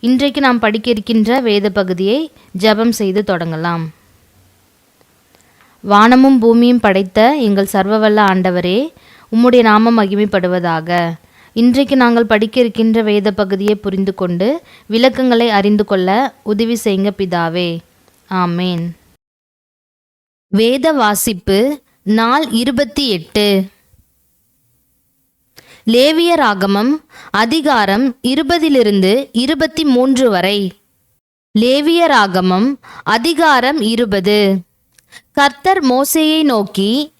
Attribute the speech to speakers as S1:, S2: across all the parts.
S1: இன்றைக்கு நாம் படிக்க இருக்கின்ற வேத பகுதியை ஜெபம் செய்து தொடங்கலாம். வானமும் பூமியும் படைத்த எங்கள் சர்வவல்ல ஆண்டவரே உம்முடைய நாமம் மகிமைப்படுவதாக. இன்றைக்கு நாங்கள் படிக்க இருக்கின்ற வேத பகுதியை புரிந்து கொண்டு விளக்கங்களை அறிந்து கொள்ள உதவி செய்யுங்க பிதாவே. ஆமேன். வேத வாசிப்பு நாள் இருபத்தி எட்டு. லேவியராகமம் அதிகாரம் இருபதிலிருந்து இருபத்தி மூன்று வரை. லேவியராகமம் அதிகாரம் இருபது. கர்த்தர் மோசேயை நோக்கி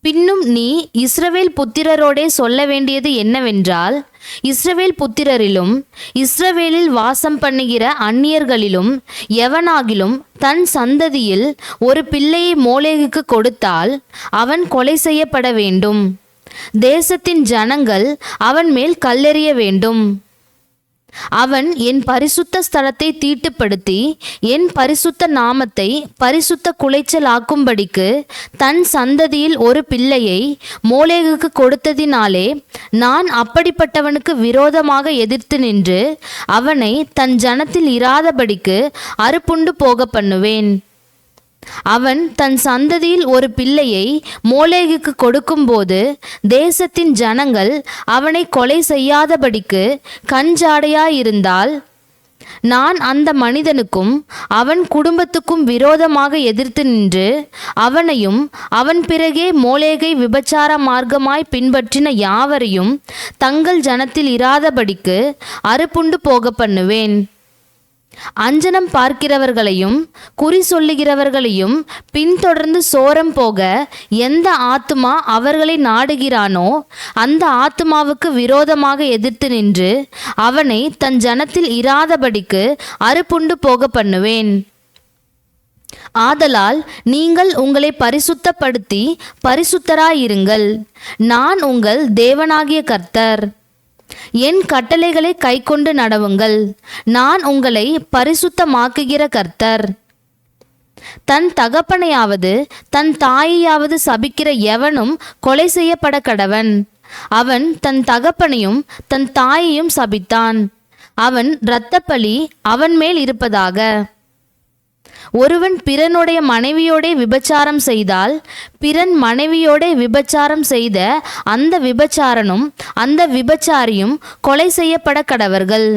S1: பின்னும் நீ இஸ்ரவேல் புத்திரரோடே சொல்ல வேண்டியது என்னவென்றால் இஸ்ரவேல் புத்திரரிலும் இஸ்ரவேலில் வாசம் பண்ணுகிற அந்நியர்களிலும் எவனாகிலும் தன் சந்ததியில் ஒரு பிள்ளையை மோலேகுக்கு கொடுத்தால் அவன் கொலை செய்யப்பட வேண்டும். தேசத்தின் ஜனங்கள் அவன் மேல் கல்லெறிய வேண்டும். அவன் என் பரிசுத்த ஸ்தலத்தை தீட்டுப்படுத்தி என் பரிசுத்த நாமத்தை பரிசுத்த குலைச்சல் ஆக்கும்படிக்கு தன் சந்ததியில் ஒரு பிள்ளையை மோலேகுக்கு கொடுத்ததினாலே நான் அப்படிப்பட்டவனுக்கு விரோதமாக எதிர்த்து நின்று அவனை தன் ஜனத்தில் இராதபடிக்கு அறுப்புண்டு போக பண்ணுவேன். அவன் தன் சந்ததியில் ஒரு பிள்ளையை மோலேகுக்கு கொடுக்கும்போது தேசத்தின் ஜனங்கள் அவனை கொலை செய்யாதபடிக்கு கஞ்சாடையாயிருந்தால் நான் அந்த மனிதனுக்கும் அவன் குடும்பத்துக்கும் விரோதமாக எதிர்த்து நின்று அவனையும் அவன் பிறகே மோலேகை விபச்சார மார்க்கமாய் பின்பற்றின யாவரையும் தங்கள் ஜனத்தில் இராதபடிக்கு அறுப்புண்டு போக பண்ணுவேன். அஞ்சனம் பார்க்கிறவர்களையும் குறி சொல்லுகிறவர்களையும் பின்தொடர்ந்து சோரம் போக எந்த ஆத்துமா அவர்களை நாடுகிறானோ அந்த ஆத்துமாவுக்கு விரோதமாக எதிர்த்து நின்று அவனை தன் ஜனத்தில் இராதபடிக்கு அறுப்புண்டு போக பண்ணுவேன். ஆதலால் நீங்கள் உங்களை பரிசுத்தப்படுத்தி பரிசுத்தராயிருங்கள். நான் உங்கள் தேவனாகிய கர்த்தர். என் கட்டளைகளை கைக்கொண்டு நடவுங்கள். நான் உங்களை பரிசுத்தமாக்குகிற கர்த்தர். தன் தகப்பனையாவது தன் தாயையாவது சபிக்கிற எவனும் கொலை செய்யப்பட கடவன். அவன் தன் தகப்பனையும் தன் தாயையும் சபித்தான். அவன் இரத்தப்பழி அவன் மேல் இருப்பதாக. ஒருவன் பிறனுடைய மனைவியோடே விபச்சாரம் செய்தால் பிறன் மனைவியோடே விபச்சாரம் செய்த அந்த விபச்சாரனும் அந்த விபச்சாரியும் கொலை செய்யப்பட கடவர்கள்.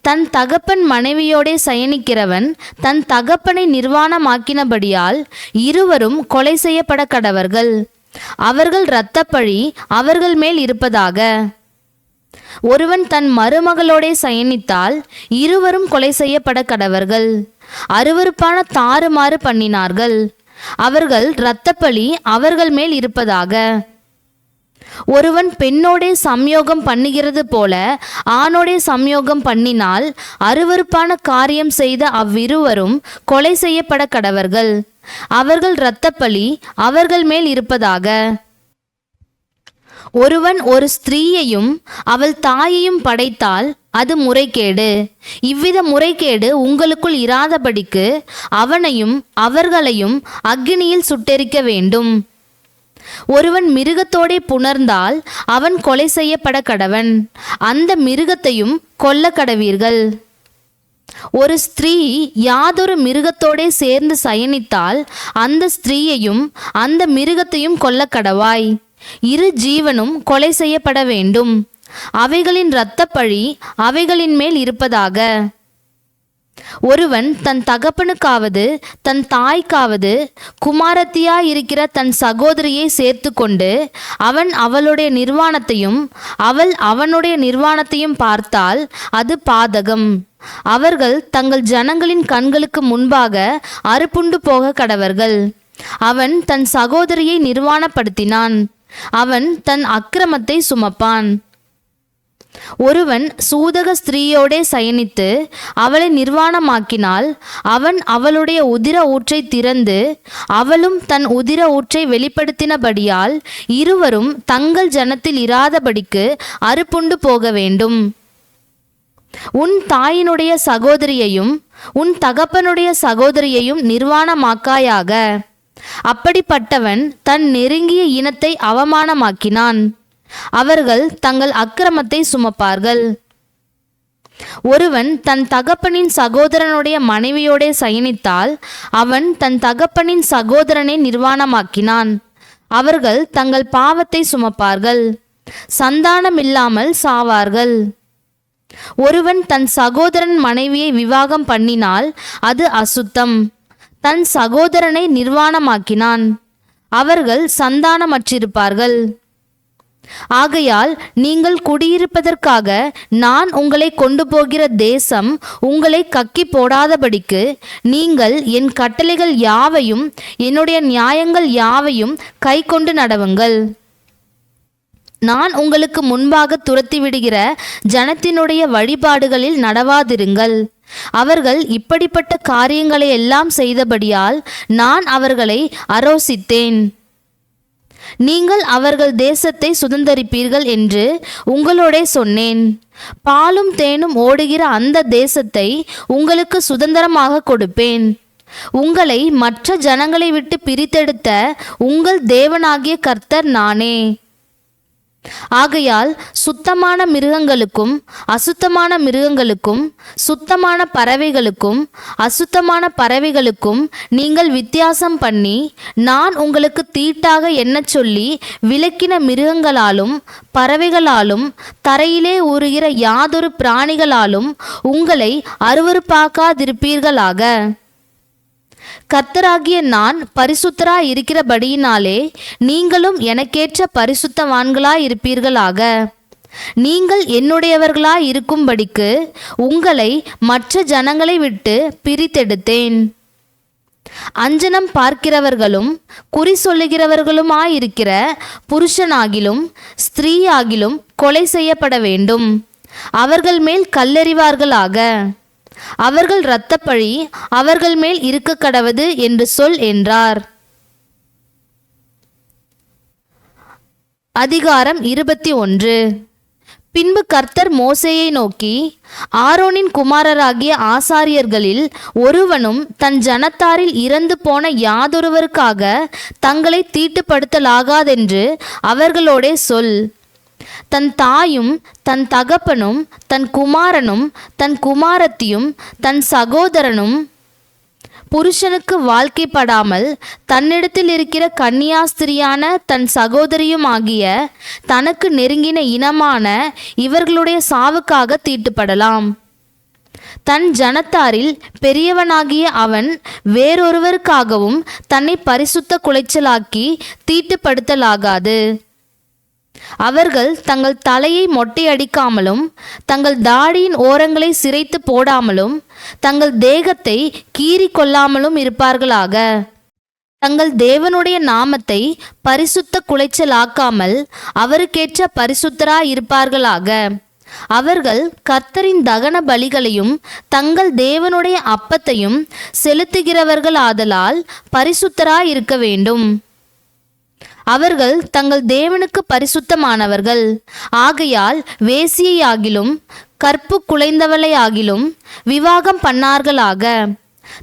S1: தன் தகப்பன் மனைவியோடே சயனிக்கிறவன் தன் தகப்பனை நிர்வாணமாக்கினபடியால் இருவரும் கொலை செய்யப்பட கடவர்கள். அவர்கள் இரத்தப்பழி அவர்கள் மேல் இருப்பதாக. ஒருவன் தன் மருமகளோடே சயனித்தால் இருவரும் கொலை செய்யப்பட கடவர்கள். அருவருப்பான தாறுமாறு பண்ணினார்கள். அவர்கள் இரத்தப்பழி அவர்கள் மேல் இருப்பதாக. ஒருவன் பெண்ணோடே சம்யோகம் பண்ணுகிறது போல ஆணோடே சம்யோகம் பண்ணினால் அருவருப்பான காரியம் செய்த அவ்விருவரும் கொலை செய்யப்பட கடவர்கள். அவர்கள் இரத்தப்பழி அவர்கள் மேல் இருப்பதாக. ஒருவன் ஒரு ஸ்திரீயையும் அவள் தாயையும் படைத்தால் அது முறைகேடு. இவ்வித முறைகேடு உங்களுக்குள் இராதபடிக்கு அவனையும் அவர்களையும் அக்னியில் சுட்டெரிக்க வேண்டும். ஒருவன் மிருகத்தோடே புணர்ந்தால் அவன் கொலை செய்யப்பட கடவன். அந்த மிருகத்தையும் கொல்ல கடவீர்கள். ஒரு ஸ்திரீ யாதொரு மிருகத்தோடே சேர்ந்து சயனித்தால் அந்த ஸ்திரீயையும் அந்த மிருகத்தையும் கொல்ல கடவாய். இரு ஜீவனும் கொலை செய்யப்பட வேண்டும். அவைகளின் இரத்தப்பழி அவைகளின் மேல் இருப்பதாக. ஒருவன் தன் தகப்பனுக்காவது தன் தாய்க்காவது குமாரத்தியாயிருக்கிற தன் சகோதரியை சேர்த்து கொண்டு அவன் அவளுடைய நிர்வாணத்தையும் அவள் அவனுடைய நிர்வாணத்தையும் பார்த்தால் அது பாதகம். அவர்கள் தங்கள் ஜனங்களின் கண்களுக்கு முன்பாக அறுப்புண்டு போக கடவர்கள். அவன் தன் சகோதரியை நிர்வாணப்படுத்தினான். அவன் தன் அக்கிரமத்தை சுமப்பான். ஒருவன் சூதக ஸ்திரீயோடே சயனித்து அவளை நிர்வாணமாக்கினால் அவன் அவளுடைய உதிர ஊற்றை திறந்து அவளும் தன் உதிர ஊற்றை வெளிப்படுத்தினபடியால் இருவரும் தங்கள் ஜனத்தில் இராதபடிக்கு அறுப்புண்டு போக வேண்டும். உன் தாயினுடைய சகோதரியையும் உன் தகப்பனுடைய சகோதரியையும் நிர்வாணமாக்காயாக. அப்படிப்பட்டவன் தன் நெருங்கிய இனத்தை அவமானமாக்கினான். அவர்கள் தங்கள் அக்கிரமத்தை சுமப்பார்கள். ஒருவன் தன் தகப்பனின் சகோதரனுடைய மனைவியோடே சயனித்தால் அவன் தன் தகப்பனின் சகோதரனை நிர்வாணமாக்கினான். அவர்கள் தங்கள் பாவத்தை சுமப்பார்கள். சந்தானமில்லாமல் சாவார்கள். ஒருவன் தன் சகோதரன் மனைவியை விவாகம் பண்ணினால் அது அசுத்தம். தன் சகோதரனை நிர்வாணமாக்கினான். அவர்கள் சந்தானமற்றிருப்பார்கள். ஆகையால் நீங்கள் குடியிருப்பதற்காக நான் உங்களை கொண்டு போகிற தேசம் உங்களை கக்கி போடாதபடிக்கு நீங்கள் என் கட்டளைகள் யாவையும் என்னுடைய நியாயங்கள் யாவையும் கை கொண்டு நடவுங்கள். நான் உங்களுக்கு முன்பாக துரத்தி விடுகிற ஜனத்தினுடைய வழிபாடுகளில் நடவாதிருங்கள். அவர்கள் இப்படிப்பட்ட காரியங்களை எல்லாம் செய்தபடியால் நான் அவர்களை அரோசித்தேன். நீங்கள் அவர்கள் தேசத்தை சுதந்தரிப்பீர்கள் என்று உங்களோடே சொன்னேன். பாலும் தேனும் ஓடுகிற அந்த தேசத்தை உங்களுக்கு சுதந்திரமாக கொடுப்பேன். உங்களை மற்ற ஜனங்களை விட்டு பிரித்தெடுத்த உங்கள் தேவனாகிய கர்த்தர் நானே. ஆகையால் சுத்தமான மிருகங்களுக்கும் அசுத்தமான மிருகங்களுக்கும் சுத்தமான பறவைகளுக்கும் அசுத்தமான பறவைகளுக்கும் நீங்கள் வித்தியாசம் பண்ணி நான் உங்களுக்கு தீட்டாக என்ன சொல்லி விளக்கின மிருகங்களாலும் பறவைகளாலும் தரையிலே ஊறுகிற யாதொரு பிராணிகளாலும் உங்களை அருவருப்பாக்காதிருப்பீர்களாக. கர்த்தராகிய நான் பரிசுத்தராய் இருக்கிறபடியினாலே நீங்களும் எனக்கேற்ற பரிசுத்தவான்களாய் இருப்பீர்களாக நீங்கள் என்னுடையவர்களாய் இருக்கும்படிக்கு உங்களை மற்ற ஜனங்களை விட்டு பிரித்தெடுத்தேன். அஞ்சனம் பார்க்கிறவர்களும் குறி சொல்லுகிறவர்களுமாயிருக்கிற புருஷனாகிலும் ஸ்திரீயாகிலும் கொலை செய்யப்பட வேண்டும் அவர்கள் மேல் கல்லெறிவார்களாக. அவர்கள் இரத்தப்பழி அவர்கள் மேல் இருக்க கடவது என்று சொல் என்றார். அதிகாரம் இருபத்தி ஒன்று. பின்பு கர்த்தர் மோசையை நோக்கி ஆரோனின் குமாரராகிய ஆசாரியர்களில் ஒருவனும் தன் ஜனத்தாரில் இறந்து போன யாதொருவருக்காக தங்களை தீட்டுப்படுத்தலாகாதென்று அவர்களோடே சொல். தன் தாயும் தன் தகப்பனும் தன் குமாரனும் தன் குமாரத்தியும் தன் சகோதரனும் புருஷனுக்கு வாழ்க்கைப்படாமல் தன்னிடத்தில் இருக்கிற கன்னியாஸ்திரியான தன் சகோதரியும் ஆகிய தனக்கு நெருங்கின இனமான இவர்களுடைய சாவுக்காக தீட்டுப்படலாம். தன் ஜனத்தாரில் பெரியவனாகிய அவன் வேறொருவருக்காகவும் தன்னை பரிசுத்த குலைச்சலாக்கி தீட்டுப்படுத்தலாகாது. அவர்கள் தங்கள் தலையை மொட்டையடிக்காமலும் தங்கள் தாடியின் ஓரங்களை சிரைத்து போடாமலும் தங்கள் தேகத்தை கீறி கொள்ளாமலும் இருப்பார்களாக. தங்கள் தேவனுடைய நாமத்தை பரிசுத்த குலைச்சலாக்காமல் அவருக்கேற்ற பரிசுத்தராய் இருப்பார்களாக. அவர்கள் கர்த்தரின் தகன பலிகளையும் தங்கள் தேவனுடைய அப்பத்தையும் செலுத்துகிறவர்கள் ஆதலால் பரிசுத்தராய் இருக்க வேண்டும். அவர்கள் தங்கள் தேவனுக்கு பரிசுத்தமானவர்கள். ஆகையால் வேசியையாகிலும் கற்பு குலைந்தவளையாகிலும் விவாகம் பண்ணார்களாக.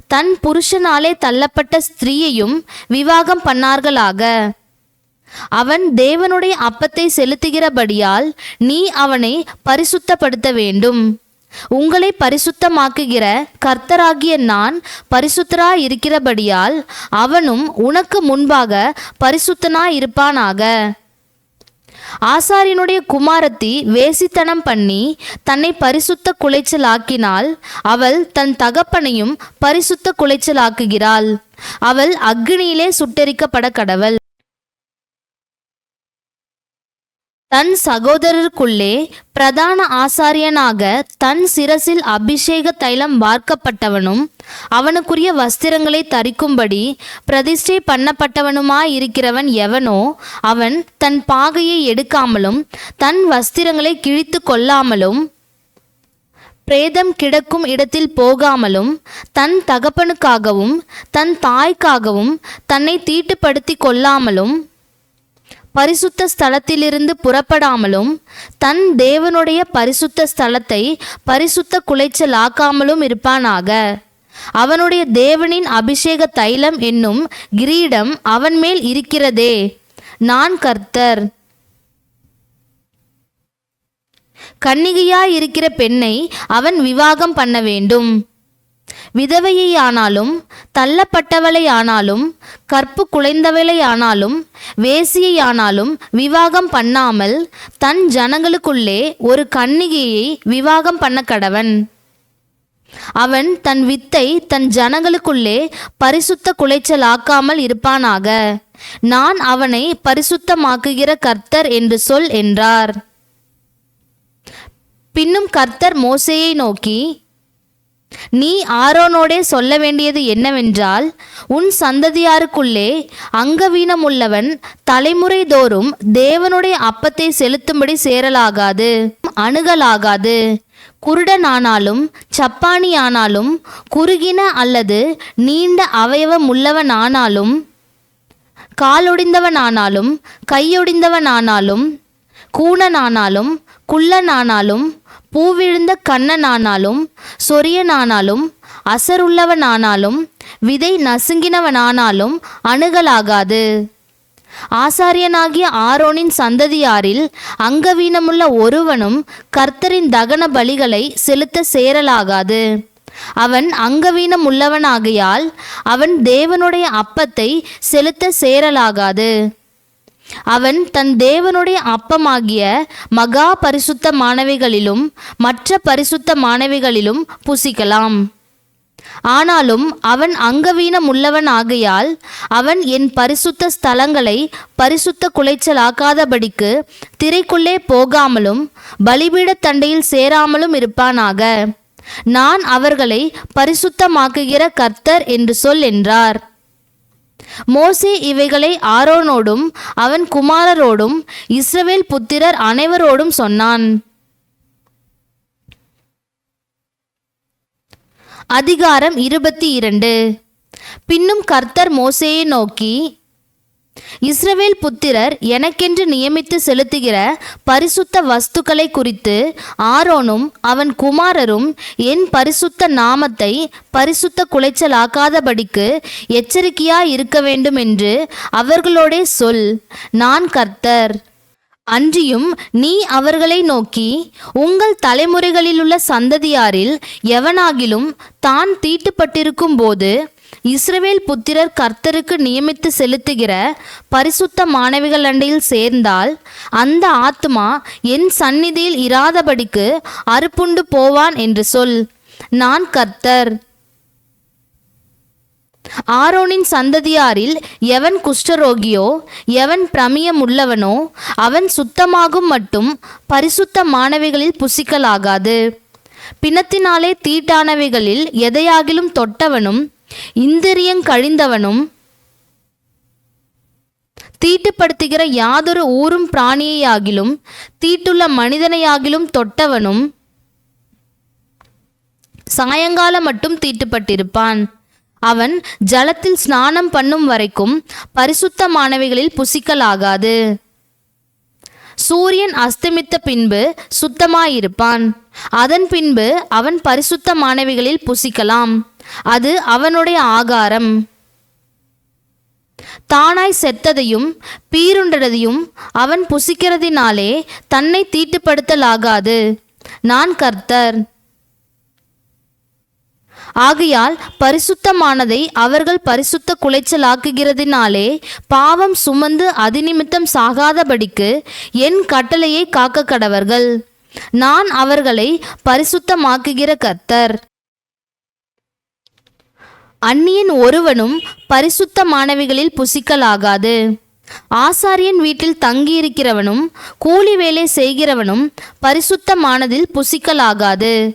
S1: தன் புருஷனாலே தள்ளப்பட்ட ஸ்திரீயையும் விவாகம் பண்ணார்களாக. அவன் தேவனுடைய அப்பத்தை செலுத்துகிறபடியால் நீ அவனை பரிசுத்தப்படுத்த வேண்டும். உங்களை பரிசுத்தமாக்குகிற கர்த்தராகிய நான் பரிசுத்தராய் இருக்கிறபடியால் அவனும் உனக்கு முன்பாக பரிசுத்தனாய் இருப்பானாக ஆசாரியனுடைய குமாரத்தி வேசித்தனம் பண்ணி தன்னை பரிசுத்த குலைச்சலாக்கினால் அவள் தன் தகப்பனையும் பரிசுத்த குலைச்சலாக்குகிறாள். அவள் அக்னியிலே சுட்டெரிக்கப்பட கடவள் தன் சகோதரருக்குள்ளே பிரதான ஆசாரியனாக தன் சிரசில் அபிஷேக தைலம் வார்க்கப்பட்டவனும் அவனுக்குரிய வஸ்திரங்களை தரிக்கும்படி பிரதிஷ்டை பண்ணப்பட்டவனுமாயிருக்கிறவன் எவனோ அவன் தன் பாகையை எடுக்காமலும் தன் வஸ்திரங்களை கிழித்து கொள்ளாமலும் பிரேதம் கிடக்கும் இடத்தில் போகாமலும் தன் தகப்பனுக்காகவும் தன் தாய்க்காகவும் தன்னை தீட்டுப்படுத்தி கொள்ளாமலும் பரிசுத்த ஸ்தலத்திலிருந்து புறப்படாமலும் தன் தேவனுடைய பரிசுத்த ஸ்தலத்தை பரிசுத்த குலைச்சலாக்காமலும் இருப்பானாக. அவனுடைய தேவனின் அபிஷேக தைலம் என்னும் கிரீடம் அவன் மேல் இருக்கிறதே. நான் கர்த்தர். கன்னிகையாயிருக்கிற பெண்ணை அவன் விவாகம் பண்ண வேண்டும். விதவையை ஆனாலும் தள்ளப்பட்டவளை ஆனாலும் கற்பு குலைந்தவளை ஆனாலும் வேசியை ஆனாலும் விவாகம் பண்ணாமல் தன் ஜனங்களுக்குள்ளே ஒரு கன்னிகையை விவாகம் பண்ண கடவன். அவன் தன் வித்தை தன் ஜனங்களுக்குள்ளே பரிசுத்த குலைச்சலாக்காமல் இருப்பானாக. நான் அவனை பரிசுத்தமாக்குகிற கர்த்தர் என்று சொல் என்றார். பின்னும் கர்த்தர் மோசையை நோக்கி நீ ஆரோனோடே சொல்ல வேண்டியது என்னவென்றால் உன் சந்ததியாருக்குள்ளே அங்கவீனமுள்ளவன் தலைமுறை தோறும் தேவனுடைய அப்பத்தை செலுத்தும்படி சேரலாகாது அணுகலாகாது. குருடனானாலும் சப்பானியானாலும் குறுகின அல்லது நீண்ட அவயவம் உள்ளவனானாலும் காலொடிந்தவனானாலும் கையொடிந்தவனானாலும் கூணனானாலும் குள்ளனானாலும் பூவிழுந்த கண்ணனானாலும் சொரியனானாலும் அசருள்ளவனானாலும் விதை நசுங்கினவனானாலும் அணுகலாகாது. ஆசாரியனாகிய ஆரோனின் சந்ததியாரில் அங்கவீனமுள்ள ஒருவனும் கர்த்தரின் தகன பலிகளை செலுத்த சேரலாகாது. அவன் அங்கவீனம் உள்ளவனாகையால் அவன் தேவனுடைய அப்பத்தை செலுத்த சேரலாகாது. அவன் தன் தேவனுடைய அப்பமாகிய மகா பரிசுத்த மாணவிகளிலும் மற்ற பரிசுத்த மாணவிகளிலும் புசிக்கலாம். ஆனாலும் அவன் அங்கவீனம் உள்ளவன் ஆகையால் அவன் என் பரிசுத்த ஸ்தலங்களை பரிசுத்த குலைச்சலாக்காதபடிக்கு திரைக்குள்ளே போகாமலும் பலிபீடத் தண்டையில் சேராமலும் இருப்பானாக. நான் அவர்களை பரிசுத்தமாக்குகிற கர்த்தர் என்று சொல் என்றார். மோசே இவைகளை ஆரோனோடும் அவன் குமாரரோடும் இஸ்ரவேல் புத்திரர் அனைவரோடும் சொன்னான். அதிகாரம் இருபத்தி இரண்டு. பின்னும் கர்த்தர் மோசேயை நோக்கி இஸ்ரவேல் புத்திரர் எனக்கென்று நியமித்து செலுத்துகிற பரிசுத்த வஸ்துக்களை குறித்து ஆரோனும் அவன் குமாரரும் என் பரிசுத்த நாமத்தை பரிசுத்த குலைச்சலாக்காதபடிக்கு எச்சரிக்கையாய் இருக்க வேண்டும் என்று அவர்களோடே சொல் நான் கர்த்தர். அன்றியும் நீ அவர்களை நோக்கி உங்கள் தலைமுறைகளிலுள்ள சந்ததியாரில் எவனாகிலும் தான் தீட்டுப்பட்டிருக்கும் போது இஸ்ரவேல் புத்திரர் கர்த்தருக்கு நியமித்து செலுத்துகிற பரிசுத்த மாணவிகள் அண்டையில் சேர்ந்தால் அந்த ஆத்மா என் சந்நிதியில் இராதபடிக்கு அறுப்புண்டு போவான் என்று சொல். நான் கர்த்தர். ஆரோனின் சந்ததியாரில் எவன் குஷ்டரோகியோ எவன் பிரமியம் உள்ளவனோ அவன் சுத்தமாகும் மட்டும் பரிசுத்த மாணவிகளில் புசிக்கலாகாது. பிணத்தினாலே தீட்டானவைகளில் எதையாகிலும் தொட்டவனும் இந்திரியங் கழிந்தவனும் தீட்டுப்படுத்துகிற யாதொரு ஊரும் பிராணியையாகிலும் தீட்டுள்ள மனிதனையாகிலும் தொட்டவனும் சாயங்காலம் மட்டும் தீட்டுப்பட்டிருப்பான். அவன் ஜலத்தில் ஸ்நானம் பண்ணும் வரைக்கும் பரிசுத்த மாணவிகளில் புசிக்கலாகாது. சூரியன் அஸ்தமித்த பின்பு சுத்தமாயிருப்பான். அதன் பின்பு அவன் பரிசுத்த மாணவிகளில் புசிக்கலாம். அது அவனுடைய ஆகாரம். தானாய் செத்ததையும் பீருண்டதையும் அவன் புசிக்கிறதினாலே தன்னை தீட்டுப்படுத்தலாகாது. நான் கர்த்தர். ஆகையால் பரிசுத்தமானதை அவர்கள் பரிசுத்த குலைச்சலாக்குகிறதினாலே பாவம் சுமந்து அதிநிமித்தம் சாகாதபடிக்கு என் கட்டளையை காக்க கடவர்கள் நான் அவர்களை பரிசுத்தமாக்குகிற கர்த்தர். அந்நியன் ஒருவனும் பரிசுத்த மாணவிகளில் புசிக்கலாகாது. ஆசாரியன் வீட்டில் தங்கியிருக்கிறவனும் கூலி வேலை செய்கிறவனும் பரிசுத்தமானதில் புசிக்கலாகாது.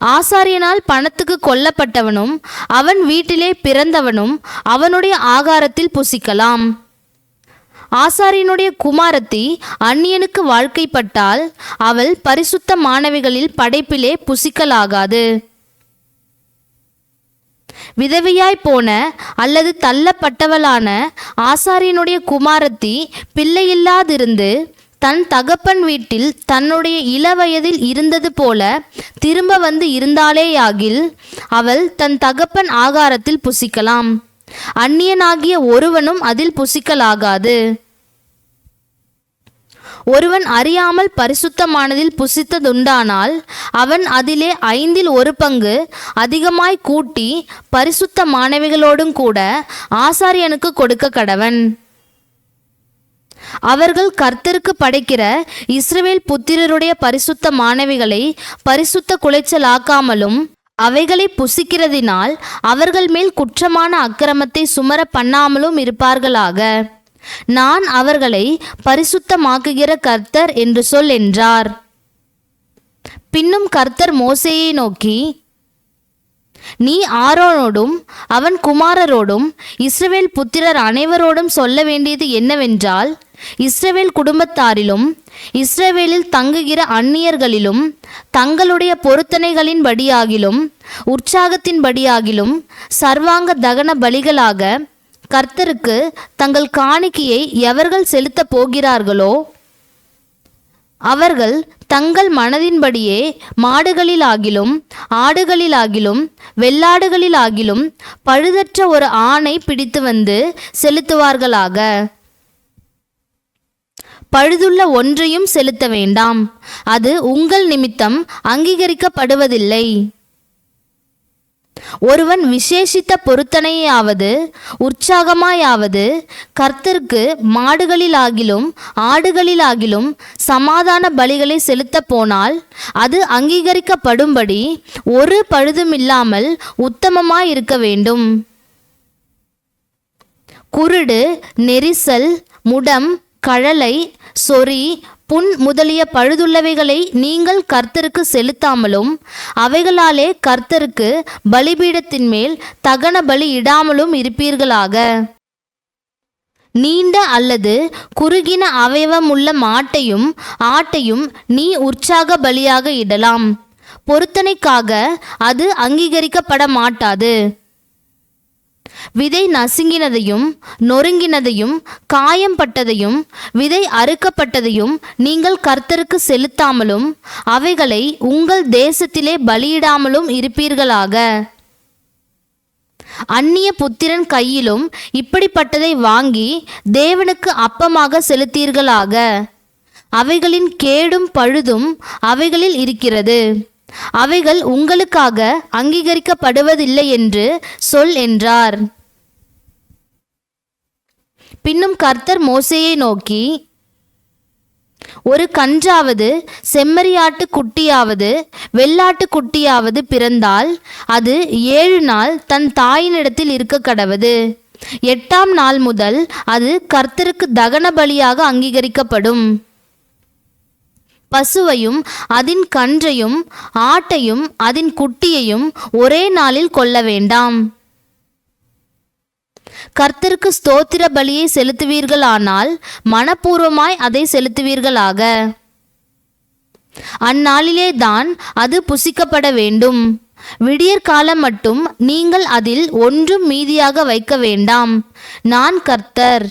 S1: ஆசாரியனால் பணத்துக்கு கொல்லப்பட்டவனும் அவன் வீட்டிலே பிறந்தவனும் அவனுடைய ஆகாரத்தில் புசிக்கலாம். ஆசாரியனுடைய குமாரத்தி அந்நியனுக்கு வாழ்க்கைப்பட்டால் அவள் பரிசுத்த மாணவிகளில் படைப்பிலே புசிக்கலாகாது. விதவியாய் போன அல்லது தள்ளப்பட்டவளான ஆசாரியனுடைய குமாரத்தி பிள்ளையில்லாதிருந்து தன் தகப்பன் வீட்டில் தன்னுடைய இளவயதில் இருந்தது போல திரும்ப வந்து இருந்தாலேயாகில் அவள் தன் தகப்பன் ஆகாரத்தில் புசிக்கலாம். அந்நியனாகிய ஒருவனும் அதில் புசிக்கலாகாது. ஒருவன் அறியாமல் பரிசுத்தமானதில் புசித்ததுண்டானால் அவன் அதிலே ஐந்தில் ஒரு பங்கு அதிகமாய் கூட்டி பரிசுத்த மாணவிகளோடும் கூட ஆசாரியனுக்கு கொடுக்க கடவன். அவர்கள் கர்த்தருக்கு படைக்கிற இஸ்ரவேல் புத்திரருடைய பரிசுத்த மாணவிகளை பரிசுத்த குலைச்சலாக்காமலும் அவைகளை புசிக்கிறதினால் அவர்கள் மேல் குற்றமான அக்கிரமத்தை சுமர பண்ணாமலும் இருப்பார்களாக. நான் அவர்களை பரிசுத்தமாக்குகிற கர்த்தர் என்று சொல் என்றார். பின்னும் கர்த்தர் மோசையை நோக்கி நீ ஆரோனோடும் அவன் குமாரரோடும் இஸ்ரவேல் புத்திரர் அனைவரோடும் சொல்ல வேண்டியது என்னவென்றால் இஸ்ரவேல் குடும்பத்தாரிலும் இஸ்ரவேலில் தங்குகிற அந்நியர்களிலும் தங்களுடைய பொருத்தனைகளின் படியாகிலும் உற்சாகத்தின் படியாகிலும் சர்வாங்க தகன பலிகளாக கர்த்தருக்கு தங்கள் காணிக்கையை எவர்கள் செலுத்தப் போகிறார்களோ அவர்கள் தங்கள் மனதின்படியே மாடுகளிலாகிலும் ஆடுகளிலாகிலும் வெள்ளாடுகளிலாகிலும் பழுதற்ற ஒரு ஆணை பிடித்து வந்து செலுத்துவார்களாக. பழுதுள்ள ஒன்றையும் செலுத்த வேண்டாம். அது உங்கள் நிமித்தம் அங்கீகரிக்கப்படுவதில்லை. ஒருவன் விசேஷித்த பொருத்தனையாவது உற்சாகமாயாவது கர்த்தருக்கு மாடுகளிலாகிலும் ஆடுகளிலாகிலும் சமாதான பலிகளை செலுத்தப் போனால் அது அங்கீகரிக்கப்படும்படி ஒரு பழுதுமில்லாமல் உத்தமமாயிருக்க வேண்டும். குருடு நெரிசல் முடம் கழலை சொறி புண் முதலிய பழுதுள்ளவைகளை நீங்கள் கர்த்தருக்கு செலுத்தாமலும் அவைகளாலே கர்த்தருக்கு பலிபீடத்தின் மேல் தகன பலி இடாமலும் இருப்பீர்களாக. நீண்ட அல்லது குறுகின அவயவமுள்ள மாட்டையும் ஆட்டையும் நீ உற்சாக பலியாக இடலாம். பொருத்தனைக்காக அது அங்கீகரிக்கப்பட மாட்டாது விதை நசுங்கினதையும் நொறுங்கினதையும் காயம்பட்டதையும் விதை அறுக்கப்பட்டதையும் நீங்கள் கர்த்தருக்கு செலுத்தாமலும் அவைகளை உங்கள் தேசத்திலே பலியிடாமலும் இருப்பீர்களாக. அந்நிய புத்திரன் கையிலும் இப்படிப்பட்டதை வாங்கி தேவனுக்கு அப்பமாக செலுத்தீர்களாக. அவைகளின் கேடும் பழுதும் அவைகளில் இருக்கிறது. அவைகள் உங்களுக்காக அங்கீகரிக்கப்படுவதில்லை என்று சொல் என்றார். பின்னும் கர்த்தர் மோசையை நோக்கி ஒரு கன்றாவது செம்மறியாட்டு குட்டியாவது வெள்ளாட்டு குட்டியாவது பிறந்தால் அது ஏழு நாள் தன் தாயினிடத்தில் இருக்க கடவது. எட்டாம் நாள் முதல் அது கர்த்தருக்கு தகன பலியாக அங்கீகரிக்கப்படும். பசுவையும் அதன் கன்றையும் ஆட்டையும் அதன் குட்டியையும் ஒரே நாளில் கொல்ல வேண்டாம். கர்த்தருக்கு ஸ்தோத்திர பலியை செலுத்துவீர்களானால் மனப்பூர்வமாய் அதை செலுத்துவீர்களாக. அந்நாளிலே தான் அது புசிக்கப்பட வேண்டும். விடியற் காலம் மட்டும் நீங்கள் அதில் ஒன்றும் மீதியாக வைக்க வேண்டாம். நான் கர்த்தர்.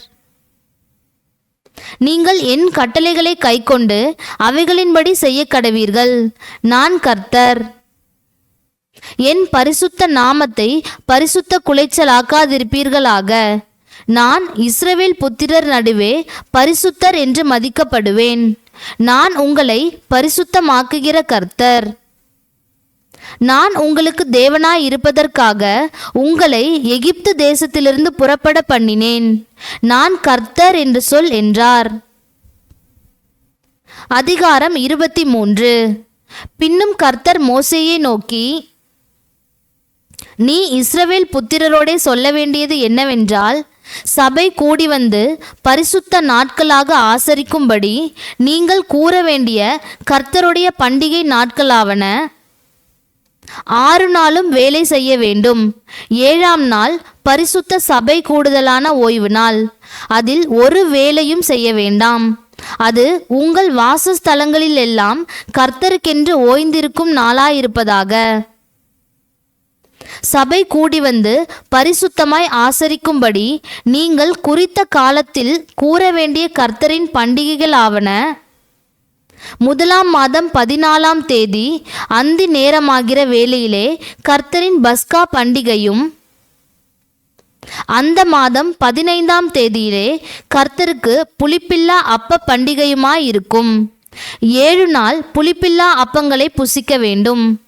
S1: நீங்கள் என் கட்டளைகளை கைக்கொண்டு அவைகளின்படி செய்ய கடவீர்கள் நான் கர்த்தர். என் பரிசுத்த நாமத்தை பரிசுத்த குலைச்சலாக்காதிருப்பீர்களாக. நான் இஸ்ரவேல் புத்திரர் நடுவே பரிசுத்தர் என்று மதிக்கப்படுவேன். நான் உங்களை பரிசுத்தமாக்குகிற கர்த்தர். நான் உங்களுக்கு தேவனாய் இருப்பதற்காக உங்களை எகிப்து தேசத்திலிருந்து புறப்பட பண்ணினேன். நான் கர்த்தர் என்று சொல் என்றார். அதிகாரம் இருபத்தி மூன்று பின்னும் கர்த்தர் மோசேயை நோக்கி நீ இஸ்ரவேல் புத்திரரோடே சொல்ல வேண்டியது என்னவென்றால் சபை கூடி வந்து பரிசுத்த நாட்களாக ஆசரிக்கும்படி நீங்கள் கூற வேண்டிய கர்த்தருடைய பண்டிகை நாட்களாவன. ஆறு நாளும் வேலை செய்ய வேண்டும். ஏழாம் நாள் பரிசுத்த சபை கூடுதலான ஓய்வு நாள். அதில் ஒரு வேலையும் செய்ய வேண்டாம். அது உங்கள் வாசஸ்தலங்களில் எல்லாம் கர்த்தருக்கென்று ஓய்ந்திருக்கும் நாளாயிருப்பதாக. சபை கூடி வந்து பரிசுத்தமாய் ஆசரிக்கும்படி நீங்கள் குறித்த காலத்தில் கூற வேண்டிய கர்த்தரின் பண்டிகைகள் ஆவன முதலாம் மாதம் பதினாலாம் தேதி அந்தி நேரமாகிற வேளையிலே கர்த்தரின் பஸ்கா பண்டிகையும் அந்த மாதம் பதினைந்தாம் தேதியிலே கர்த்தருக்கு புளிப்பில்லா அப்ப பண்டிகையுமாயிருக்கும். ஏழு நாள் புளிப்பில்லா அப்பங்களை புசிக்க வேண்டும்.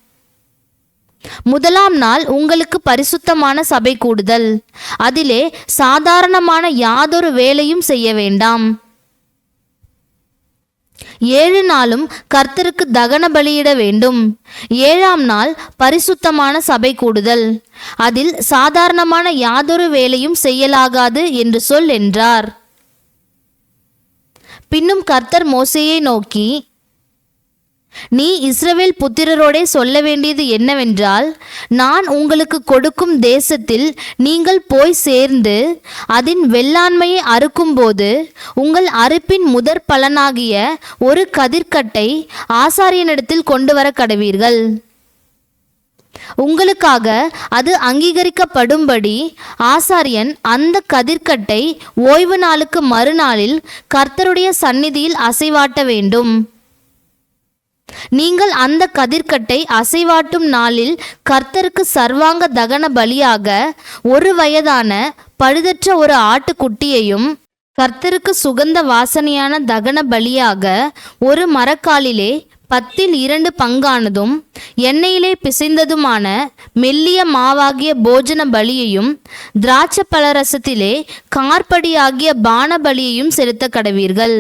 S1: முதலாம் நாள் உங்களுக்கு பரிசுத்தமான சபை கூடுதல். அதிலே சாதாரணமான யாதொரு வேலையும் செய்ய வேண்டாம். ஏழு நாளும் கர்த்தருக்கு தகன பலியிட வேண்டும். ஏழாம் நாள் பரிசுத்தமான சபை கூடுதல். அதில் சாதாரணமான யாதொரு வேலையும் செய்யலாகாது என்று சொல் என்றார். பின்னும் கர்த்தர் மோசையை நோக்கி நீ இஸ்ரவேல் புத்திரரோடே சொல்ல வேண்டியது என்னவென்றால் நான் உங்களுக்கு கொடுக்கும் தேசத்தில் நீங்கள் போய் சேர்ந்து அதன் வெள்ளாண்மையை அறுக்கும்போது உங்கள் அறுப்பின் முதற் பலனாகிய ஒரு கதிர்க்கட்டை ஆசாரியனிடத்தில் கொண்டு வர கடவீர்கள். உங்களுக்காக அது அங்கீகரிக்கப்படும்படி ஆசாரியன் அந்த கதிர்க்கட்டை ஓய்வு நாளுக்கு மறுநாளில் கர்த்தருடைய சந்நிதியில் அசைவாட்ட வேண்டும். நீங்கள் அந்த கதிர்க்கட்டை அசைவாட்டும் நாளில் கர்த்தருக்கு சர்வாங்க தகன பலியாக ஒரு வயதான பழுதற்ற ஒரு ஆட்டுக்குட்டியையும் கர்த்தருக்கு சுகந்த வாசனையான தகன பலியாக ஒரு மரக்காலிலே பத்தில் இரண்டு பங்கானதும் எண்ணெயிலே பிசைந்ததுமான மெல்லிய மாவாகிய போஜன பலியையும் திராட்சை பழரசத்திலே கார்படியாகிய பான பலியையும் செலுத்த கடவீர்கள்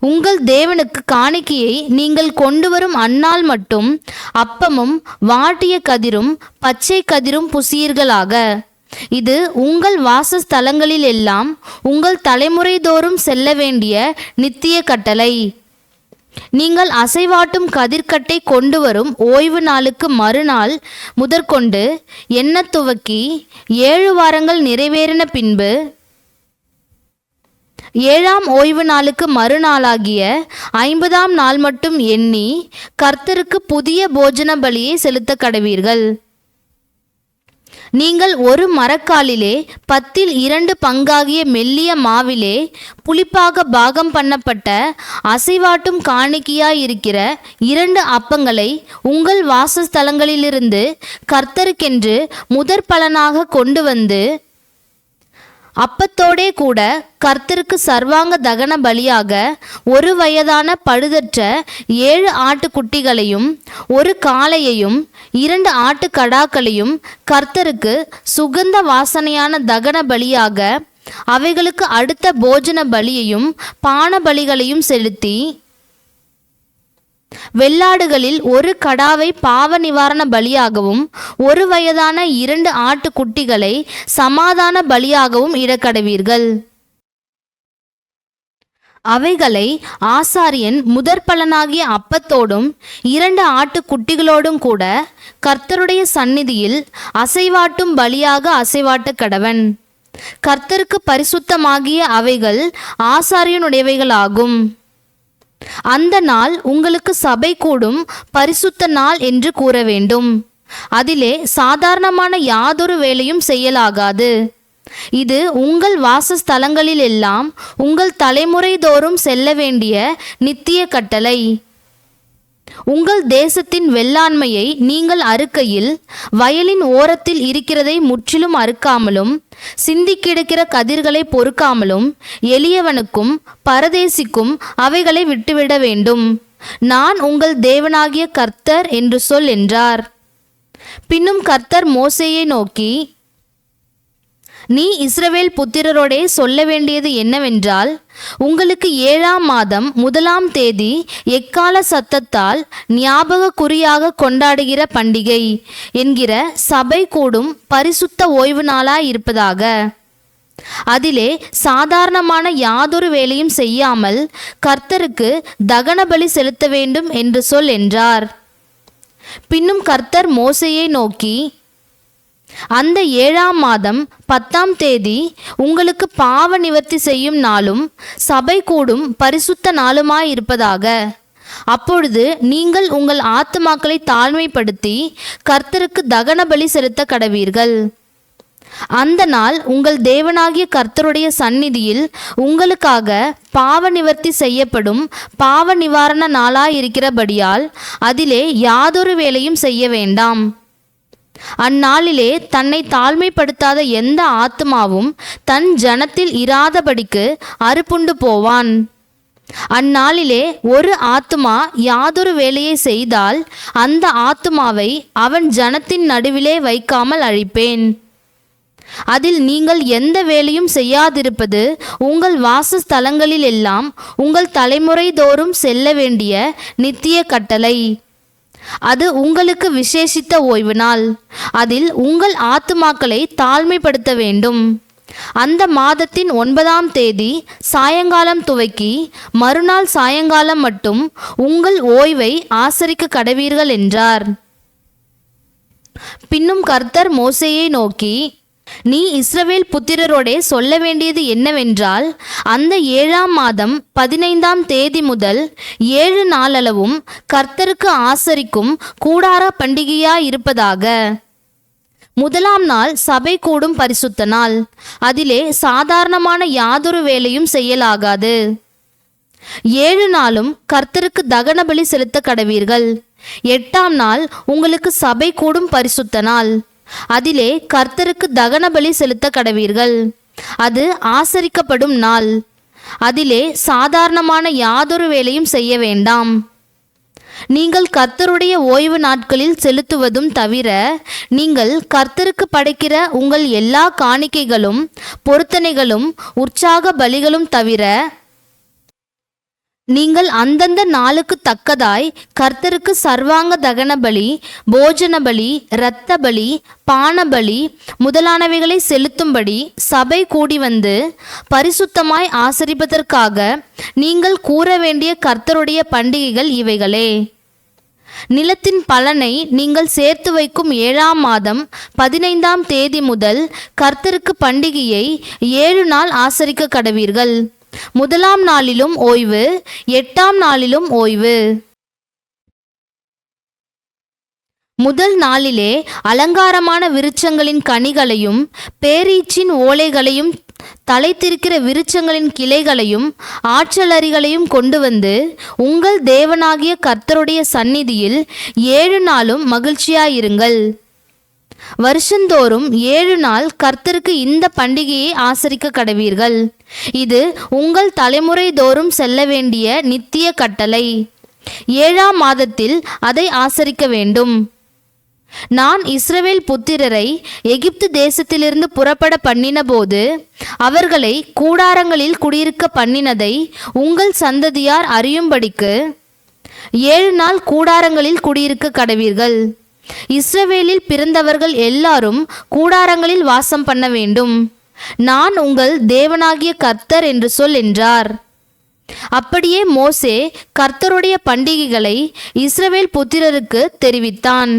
S1: உங்கள் தேவனுக்கு காணிக்கையை நீங்கள் கொண்டு வரும் அந்நாள் மட்டும் அப்பமும் வாட்டிய கதிரும் பச்சை கதிரும் புசியீர்களாக. இது உங்கள் வாசஸ்தலங்களில் எல்லாம் உங்கள் தலைமுறை தோறும் செல்ல வேண்டிய நித்திய கட்டளை. நீங்கள் அசைவாட்டும் கதிர்க்கட்டை கொண்டு வரும் ஓய்வு நாளுக்கு மறுநாள் முதற்கொண்டு எண்ணத் துவக்கி ஏழு வாரங்கள் நிறைவேறின பின்பு ஏழாம் ஓய்வு நாளுக்கு மறுநாளாகிய ஐம்பதாம் நாள் மட்டும் எண்ணி கர்த்தருக்கு புதிய போஜன பலியை செலுத்த கடவீர்கள். நீங்கள் ஒரு மரக்காலிலே பத்தில் இரண்டு பங்காகிய மெல்லிய மாவிலே புளிப்பாக பாகம் பண்ணப்பட்ட அசைவாட்டும் காணிக்கையாயிருக்கிற இரண்டு அப்பங்களை உங்கள் வாசஸ்தலங்களிலிருந்து கர்த்தருக்கென்று முதற் பலனாக கொண்டு வந்து அப்பத்தோடே கூட கர்த்தருக்கு சர்வாங்க தகன பலியாக ஒரு வயதான பழுதற்ற ஏழு ஆட்டுக்குட்டிகளையும் ஒரு காளையையும் இரண்டு ஆட்டுக்கடாக்களையும் கர்த்தருக்கு சுகந்த வாசனையான தகன பலியாக அவைகளுக்கு அடுத்த போஜன பலியையும் பான பலிகளையும் செலுத்தி வெள்ளாடுகளில் ஒரு கடாவை பாவ நிவாரண பலியாகவும் ஒரு வயதான இரண்டு ஆட்டுக்குட்டிகளை சமாதான பலியாகவும் இடக்கடவீர்கள். அவைகளை ஆசாரியன் முதற்பலனாகிய அப்பத்தோடும் இரண்டு ஆட்டுக்குட்டிகளோடும் கூட கர்த்தருடைய சந்நிதியில் அசைவாட்டும் பலியாக அசைவாட்ட கடவன். கர்த்தருக்கு பரிசுத்தமாகிய அவைகள் ஆசாரியனுடையவைகளாகும். அந்த நாள் உங்களுக்கு சபை கூடும் பரிசுத்த நாள் என்று கூற வேண்டும் அதிலே சாதாரணமான யாதொரு வேலையும் செய்யலாகாது. இது உங்கள் வாசஸ்தலங்களிலெல்லாம் உங்கள் தலைமுறைதோறும் செல்ல வேண்டிய நித்திய கட்டளை. உங்கள் தேசத்தின் வெள்ளாண்மையை நீங்கள் அறுக்கையில் வயலின் ஓரத்தில் இருக்கிறதை முற்றிலும் அறுக்காமலும் சிந்தி கிடக்கிற கதிர்களை பொறுக்காமலும் எளியவனுக்கும் பரதேசிக்கும் அவைகளை விட்டுவிட வேண்டும். நான் உங்கள் தேவனாகிய கர்த்தர் என்று சொல் என்றார். பின்னும் கர்த்தர் மோசேயை நோக்கி நீ இஸ்ரவேல் புத்திரரோடே சொல்ல வேண்டியது என்னவென்றால் உங்களுக்கு ஏழாம் மாதம் முதலாம் தேதி எக்கால சத்தத்தால் ஞாபக குறியாக கொண்டாடுகிற பண்டிகை என்கிற சபை கூடும் பரிசுத்த ஓய்வு நாளாய் இருப்பதாக. அதிலே சாதாரணமான யாதொரு வேலையும் செய்யாமல் கர்த்தருக்கு தகன பலி செலுத்த வேண்டும் என்று சொல் என்றார். பின்னும் கர்த்தர் மோசையை நோக்கி அந்த ஏழாம் மாதம் பத்தாம் தேதி உங்களுக்கு பாவ நிவர்த்தி செய்யும் நாளும் சபை கூடும் பரிசுத்த நாளுமாயிருப்பதாக. அப்பொழுது நீங்கள் உங்கள் ஆத்துமாக்களை தாழ்மைப்படுத்தி கர்த்தருக்கு தகன பலி செலுத்த கடவீர்கள். அந்த நாள் உங்கள் தேவனாகிய கர்த்தருடைய சந்நிதியில் உங்களுக்காக பாவ நிவர்த்தி செய்யப்படும் பாவ நிவாரண நாளாயிருக்கிறபடியால் அதிலே யாதொரு வேலையும் செய்ய வேண்டாம். அந்நாளிலே தன்னை தாழ்மைப்படுத்தாத எந்த ஆத்மாவும் தன் ஜனத்தில் இராதபடிக்கு அறுப்புண்டு போவான். அந்நாளிலே ஒரு ஆத்மா யாதொரு வேலையை செய்தால் அந்த ஆத்துமாவை அவன் ஜனத்தின் நடுவிலே வைக்காமல் அழிப்பேன். அதில் நீங்கள் எந்த வேலையும் செய்யாதிருப்பது உங்கள் வாசஸ்தலங்களில் எல்லாம் உங்கள் தலைமுறை தோறும் செல்ல வேண்டிய நித்திய கட்டளை. அது உங்களுக்கு விசேஷித்த ஓய்வு நாள் அதில் உங்கள் ஆத்துமாக்களை தாழ்மைப்படுத்த வேண்டும். அந்த மாதத்தின் ஒன்பதாம் தேதி சாயங்காலம் துவக்கி மறுநாள் சாயங்காலம் மட்டும் உங்கள் ஓய்வை ஆசரிக்க கடவீர்கள் என்றார். பின்னும் கர்த்தர் மோசையை நோக்கி நீ இஸ்ரவேல் புத்திரரோடே சொல்ல வேண்டியது என்னவென்றால் அந்த ஏழாம் மாதம் பதினைந்தாம் தேதி முதல் ஏழு நாளளவும் கர்த்தருக்கு ஆசரிக்கும் கூடார பண்டிகையாயிருப்பதாக. முதலாம் நாள் சபை கூடும் பரிசுத்த நாள். அதிலே சாதாரணமான யாதொரு வேலையும் செய்யலாகாது. ஏழு நாளும் கர்த்தருக்கு தகன பலி செலுத்த கடவீர்கள் எட்டாம் நாள் உங்களுக்கு சபை கூடும் பரிசுத்த நாள். அதிலே கர்த்தருக்கு தகன பலி செலுத்த கடவீர்கள் அது ஆசரிக்கப்படும் நாள். அதிலே சாதாரணமான யாதொரு வேலையும் செய்ய வேண்டாம். நீங்கள் கர்த்தருடைய ஓய்வு நாட்களில் செலுத்துவதும் தவிர நீங்கள் கர்த்தருக்கு படைக்கிற உங்கள் எல்லா காணிக்கைகளும் பொருத்தனைகளும் உற்சாக பலிகளும் தவிர நீங்கள் அந்தந்த நாளுக்கு தக்கதாய் கர்த்தருக்கு சர்வாங்க தகன பலி போஜன பலி இரத்த பலி பானபலி முதலானவைகளை செலுத்தும்படி சபை கூடி வந்து பரிசுத்தமாய் ஆசரிப்பதற்காக நீங்கள் கூற வேண்டிய கர்த்தருடைய பண்டிகைகள் இவைகளே. நிலத்தின் பலனை நீங்கள் சேர்த்து வைக்கும் ஏழாம் மாதம் பதினைந்தாம் தேதி முதல் கர்த்தருக்கு பண்டிகையை ஏழு நாள் ஆசரிக்க கடவீர்கள். முதலாம் நாளிலும் ஓய்வு எட்டாம் நாளிலும் ஓய்வு. முதல் நாளிலே அலங்காரமான விருட்சங்களின் கனிகளையும் பேரீச்சின் ஓலைகளையும் தலைத்திருக்கிற விருட்சங்களின் கிளைகளையும் ஆற்றலறிகளையும் கொண்டு வந்து உங்கள் தேவனாகிய கர்த்தருடைய சந்நிதியில் ஏழு நாளும் மகிழ்ச்சியாயிருங்கள். வருஷந்தோறும் ஏழு நாள் கர்த்தருக்கு இந்த பண்டிகையை ஆசரிக்க கடவீர்கள். இது உங்கள் தலைமுறை தோறும் செல்ல வேண்டிய நித்திய கட்டளை. ஏழாம் மாதத்தில் அதை ஆசரிக்க வேண்டும். நான் இஸ்ரவேல் புத்திரரை எகிப்து தேசத்திலிருந்து புறப்பட பண்ணினபோது அவர்களை கூடாரங்களில் குடியிருக்க பண்ணினதை உங்கள் சந்ததியார் அறியும்படிக்கு ஏழு நாள் கூடாரங்களில் குடியிருக்க கடவீர்கள். இஸ்ரவேலில் பிறந்தவர்கள் எல்லாரும் கூடாரங்களில் வாசம் பண்ண வேண்டும். நான் உங்கள் தேவனாகிய கர்த்தர் என்று சொல் என்றார். அப்படியே மோசே கர்த்தருடைய பண்டிகைகளை இஸ்ரவேல் புத்திரருக்கு தெரிவித்தான்.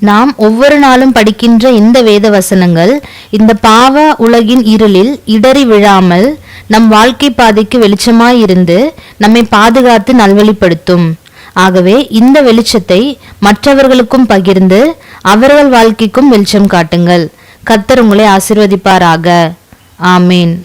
S1: நாம் ஒவ்வொரு நாளும் படிக்கின்ற இந்த வேத வசனங்கள் இந்த பாவ உலகின் இருளில் இடறி விழாமல் நம் வாழ்க்கை பாதைக்கு வெளிச்சமாயிருந்து நம்மை பாதுகாத்து நல்வழிப்படுத்தும். ஆகவே இந்த வெளிச்சத்தை மற்றவர்களுக்கும் பகிர்ந்து அவர்கள் வாழ்க்கைக்கும் வெளிச்சம் காட்டுங்கள். கர்த்தர் உங்களை ஆசிர்வதிப்பாராக. ஆமீன்.